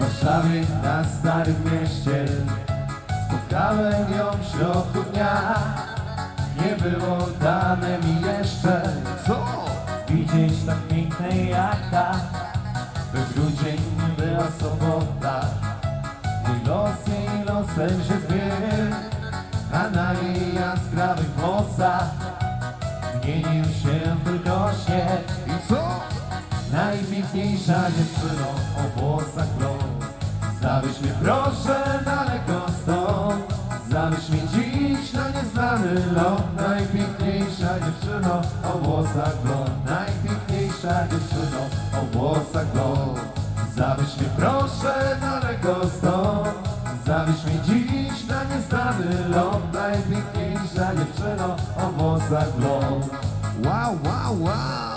Warszawie na Starym Mieście. Spotkałem ją w środku dnia. Nie było dane mi jeszcze. Co? Widzieć tak pięknej jak ta. We grudzień była sobota. Mój los jej losem się zbiegł. A na jej jaskrawych włosach Zmienił się tylko śnieg. I co? Najpiękniejsza dziewczyno o włosach Zabierz mnie proszę daleko stąd. Zabierz mnie dziś na nieznany ląd Najpiękniejsza dziewczyno o włosach blond. Najpiękniejsza dziewczyno o włosach blond. Zabierz mnie proszę daleko stąd. Zabierz mnie dziś na nieznany ląd Najpiękniejsza dziewczyno o włosach blond. Wow, wow, wow!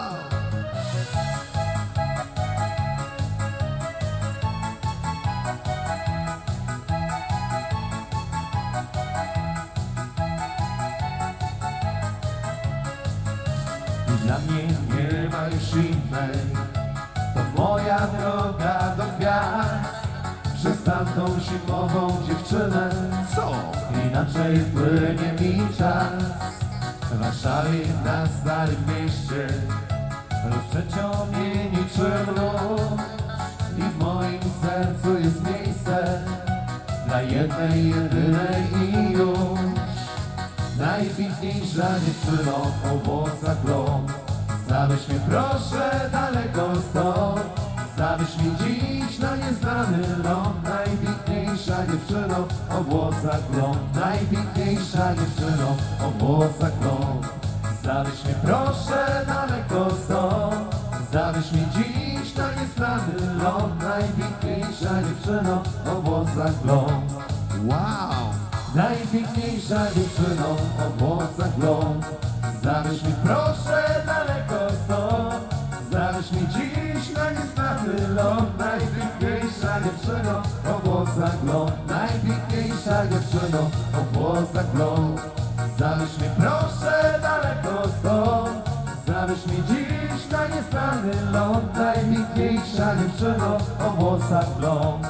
Dla mnie nie ma już innej To moja droga do gwiazd. Przez tamtą zimową dziewczynę. Co? Inaczej płynie mi czas. W Warszawie na Starym Mieście. Rozprzeciął mnie niczym nóż I w moim sercu jest miejsce Dla jednej, jedynej Najpiękniejsza dziewczyno o włosach blond Zabierz mnie proszę daleko stąd. Zabierz mnie dziś na nieznany ląd Najpiękniejsza dziewczyno o włosach blond Najpiękniejsza dziewczyno o włosach blond Zabierz mnie proszę daleko stąd. Zabierz mnie dziś na nieznany ląd Najpiękniejsza dziewczyno o włosach blond Wow! Najpiękniejsza dziewczyno o włosach blond. Mnie proszę daleko stąd. Zabierz mnie dziś na nieznany ląd Najpiękniejsza dziewczyno o włosach blond. Najpiękniejsza dziewczyno o włosach blond. Mnie proszę daleko stąd. Zabierz mnie dziś na nieznany ląd Najpiękniejsza dziewczyno o włosach blond